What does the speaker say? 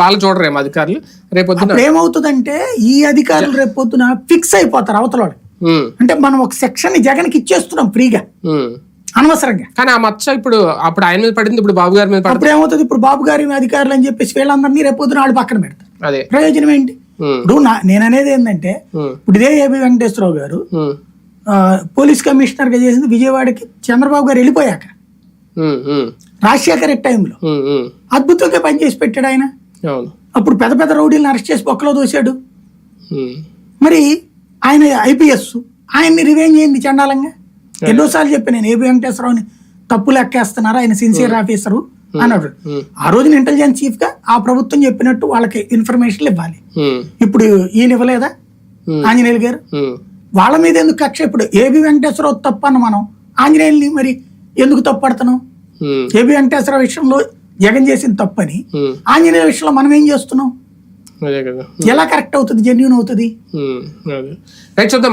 వాళ్ళు చూడరేమో అధికారులు. రేపొద్దున అప్పుడు ఏమవుతుందంటే ఈ అధికారులు రేపు పొద్దున ఫిక్స్ అయిపోతారు అవతల అంటే మనం ఒక సెక్షన్ని జగన్కి ఇచ్చేస్తున్నాం ఫ్రీగా. అనవసరంగా. కానీ ఆ మచ్చ ఇప్పుడు అప్పుడు ఆయన మీద పడింది ఇప్పుడు బాబు గారి మీద అప్పుడు ఏమవుతుంది? ఇప్పుడు బాబు గారి అధికారులు అని చెప్పేసి వీళ్ళందరినీ రేపు పొద్దున వాళ్ళు పక్కన పెడతారు. అదే. ప్రయోజనం ఏంటి? ఇప్పుడు నేను అనేది ఏంటంటే ఇప్పుడు ఇదే ఏబి వెంకటేశ్వరరావు గారు పోలీస్ కమిషనర్గా చేసింది విజయవాడకి చంద్రబాబు గారు వెళ్ళిపోయాక. రాజశేఖర్ టైంలో. అద్భుతంగా పనిచేసి పెట్టాడు ఆయన. అప్పుడు పెద్ద పెద్ద రౌడీలను అరెస్ట్ చేసి బొక్కలో దోశాడు. మరి ఆయన ఐపీఎస్ ఆయన్ని రివెంజ్ చేయండి చండాలంగా. ఎన్నోసార్లు చెప్పాను నేను ఏబి వెంకటేశ్వరరావుని తప్పు లెక్కేస్తున్నారు? ఆయన సిన్సియర్ ఆఫీసరు అన్నాడు. ఆ రోజున ఇంటెలిజెన్స్ చీఫ్గా ఆ ప్రభుత్వం చెప్పినట్టు వాళ్ళకి ఇన్ఫర్మేషన్లు ఇవ్వాలి. ఇప్పుడు ఈయన ఇవ్వలేదా? ఆంజనేయులు గారు. వాళ్ళ మీద ఎందుకు కక్ష? ఇప్పుడు ఏబి వెంకటేశ్వరరావు తప్పు అన్న మనం. ఆంజనేయుల్ని మరి ఎందుకు తప్పు పడుతున్నాం ఉమ్, ఏబి వెంకటేశ్వరరావు విషయంలో జగన్ చేసిన తప్పని ఉమ్. ఆంజనేయుల విషయంలో మనం ఏం చేస్తున్నాం? ఎలా కరెక్ట్ అవుతుంది? జెన్యున్ అవుతుంది? రైట్ చూద్దాం.